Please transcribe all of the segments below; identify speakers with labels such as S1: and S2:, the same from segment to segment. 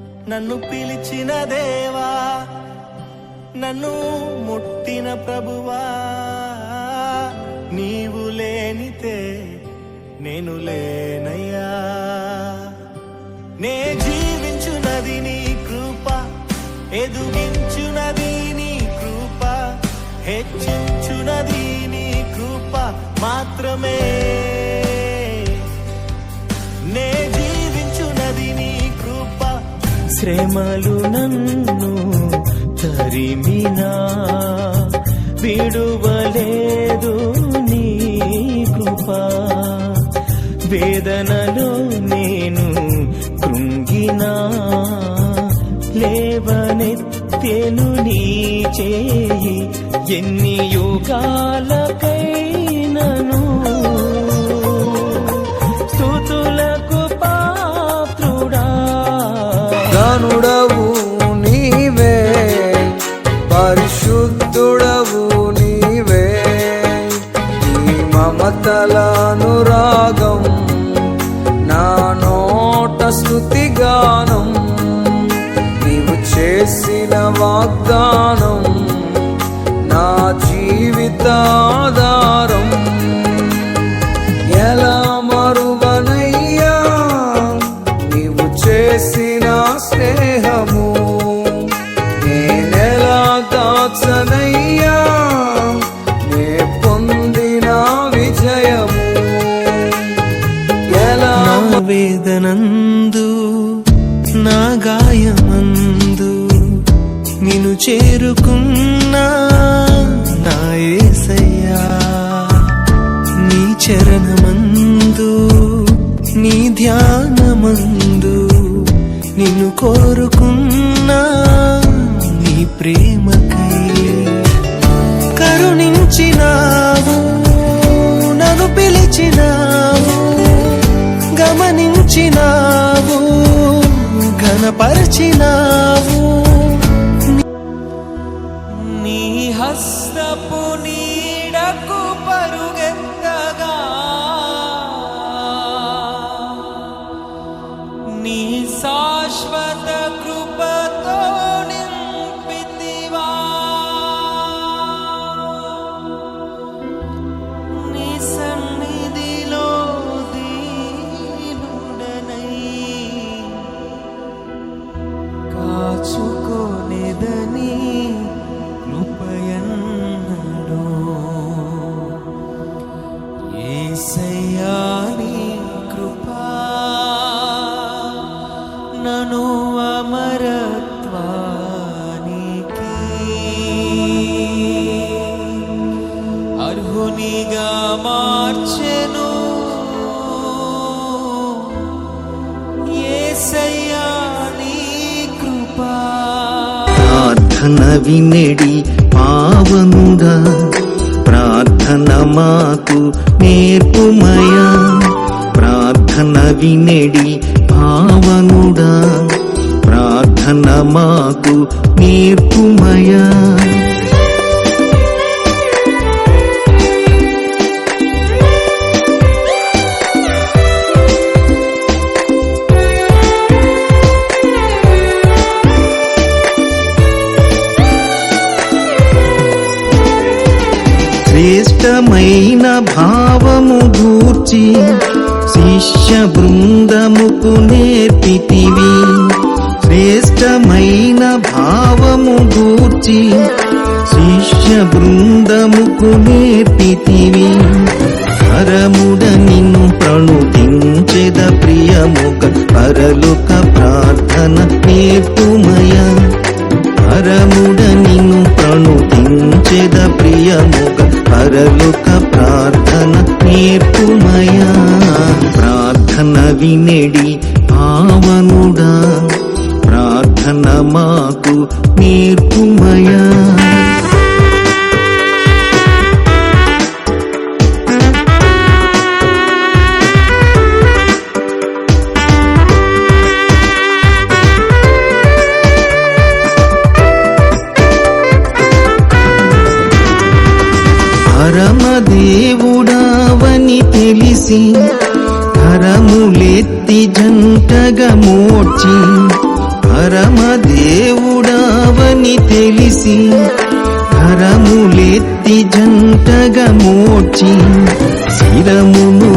S1: నన్ను పిలిచిన దేవా నన్ను ముట్టిన ప్రభువా. నీవు లేనితే నేను లేనయ్యా. నే జీవించునది నీ కృప ఎదుగించునది నీ కృప హెచ్చించునది నీ కృప మాత్రమే. శ్రమలు నన్ను తరిమినా విడువలేదు నీ కృప. వేదనలో నేను కృంగినా లేవనెత్తెను నీ చేయి. ఎన్ని యుగాలకైనను
S2: గనుడవు నీవే పరిశుద్ధుడవు నీవే. నీ మమతలానురాగం నా నోట స్థుతిగానం నీవు చేసిన వాగ్దానం
S1: కోరుకున్నా నీ ప్రేమకై కరుణించినావు నన్ను పిలిచినావు గమనించినావు ఘనపరిచినావు. ചെയ്തനീ
S3: ప్రార్థన వినడి పావనుగా ప్రార్థన మాకు నేర్పుమయా. ప్రార్థన వినడి పావనుడా ప్రార్థన మాకు నేర్పుమయా. గూర్చి శిష్య బృందముకు నేర్పితివి. శ్రేష్టమైన భావము గూర్చి శిష్య బృందముకు నేర్పితివి. పరముడ నిన్ను ప్రణుతించెద ప్రియముగ పరలుక ప్రార్థన నేర్పు ఒక ప్రార్థన నేర్పుమయా ప్రార్థన వినెడి పావనుడా. ప్రార్థన మాకు నీ దేవుడావని తెలిసి కరములెత్తి జంటగా మోడ్చి పరమదేవుడావని తెలిసి కరములెత్తి జంటగా మోడ్చి శిరమును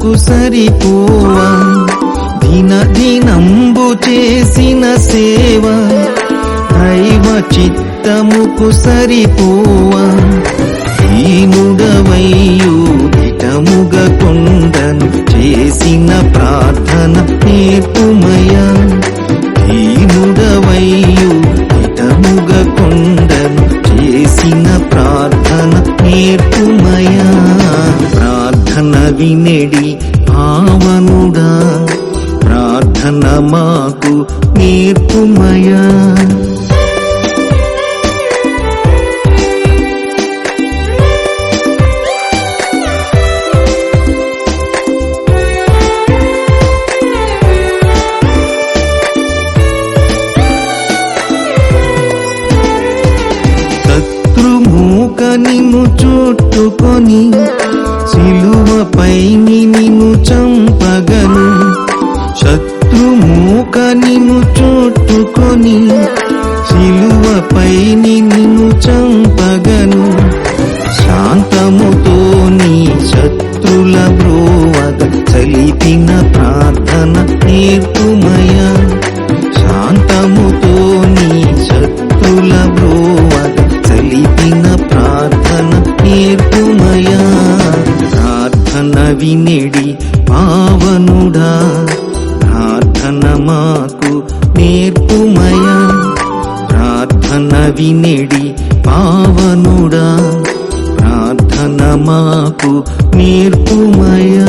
S3: చిత్తముకు సరిపోవా? దిన దినంబు చేసిన సేవ దైవ చిత్తముకు సరిపోవా? దీనుడవయ్యు కొండను చేసిన ప్రార్థన నేర్పుమయా? చుట్టుకొని సిలువపై నిన్ను చంపగను శత్రుమూక నిన్ను చుట్టుకొని సిలువపై నిన్ను చంపగను శాంతము ప్రార్థన పావనుడా ప్రార్థన మాకు నేర్పుమయా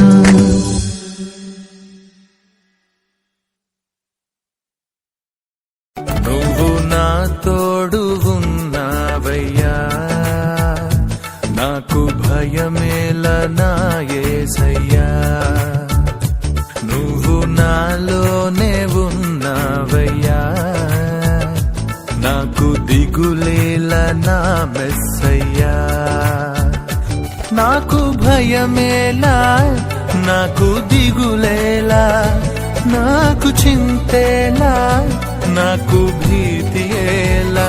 S1: భయమేలా నాకు దిగులేలా నాకు చింతేలా నాకు
S4: భీతి ఎలా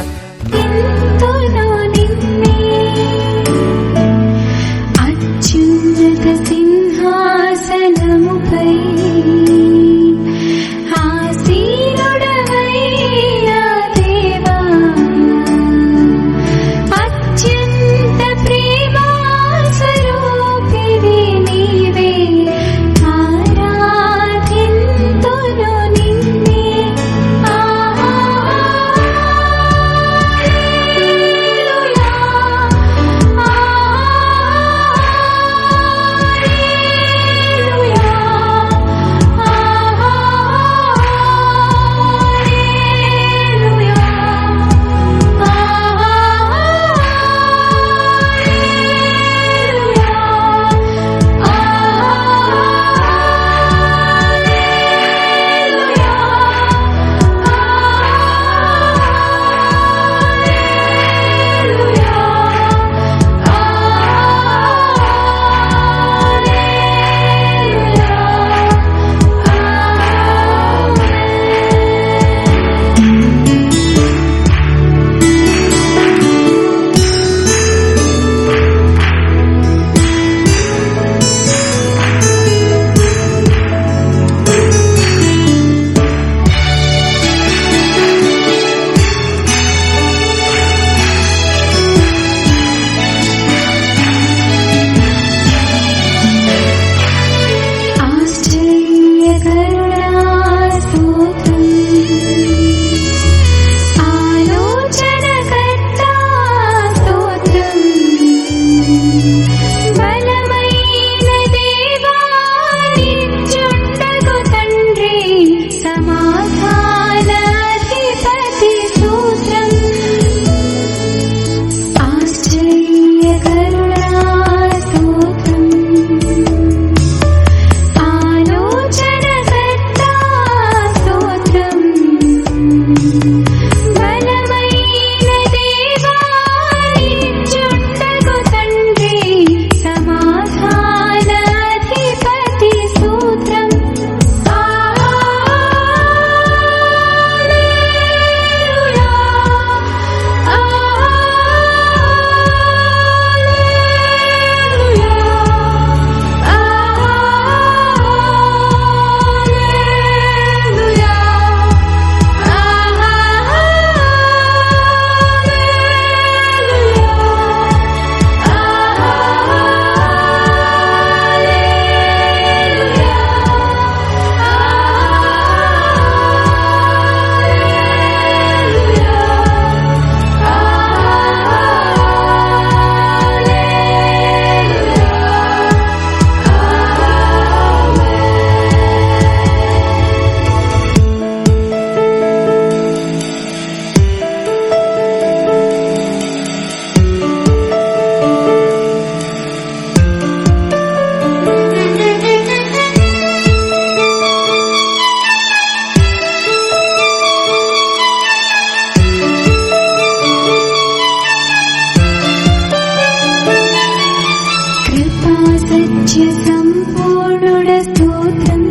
S4: सत्य सम्पूर्ण स्तोत्रम्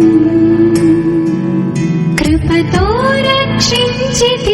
S4: कृपतो रक्षिञ्चिति